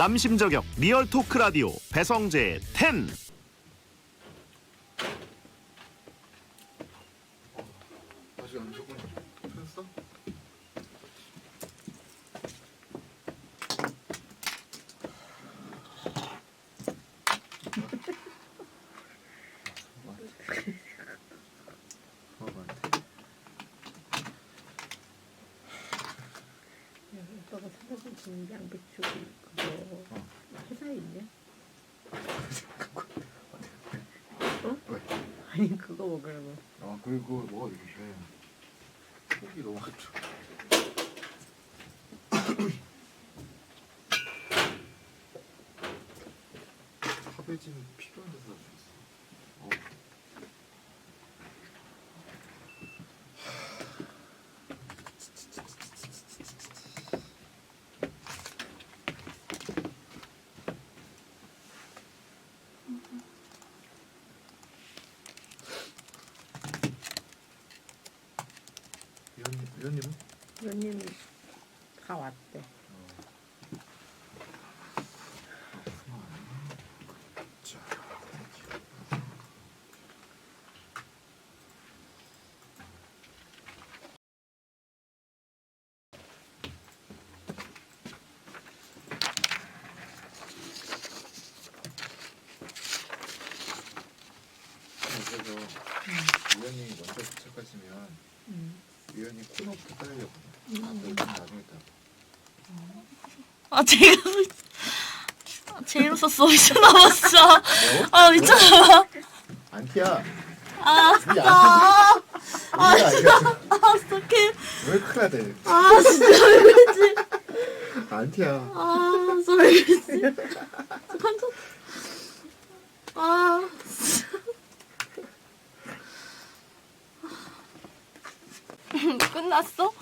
남심저격 리얼 토크 라디오 배성재 10. 아직 안 조금 폈어? 어, 많대. 오빠가 사다 준 양배추 그거 회사에 있냐? 왜? 아니 그거 먹으라고 아 그리고 뭐가 이게 속이 너무 안 좋아. 카베진 필요한 데서. 위원님, 위원님은? 위원님 다 왔대 자, 그래서 위원님이 먼저 도착하시면 응. 위원님 코너부터. 나중에 따. 아 제가 아, 제일 웃었어 미쳤나 봐 진짜 아 미쳤나 봐 안티야. 아이 진짜 안- 아 우리가 진짜 알겠어. 아 어떡해 왜 큰일 돼? 아 진짜 왜 그러지 안티야. 아 진짜 왜 그러지 깜짝 아 진짜. 끝났어?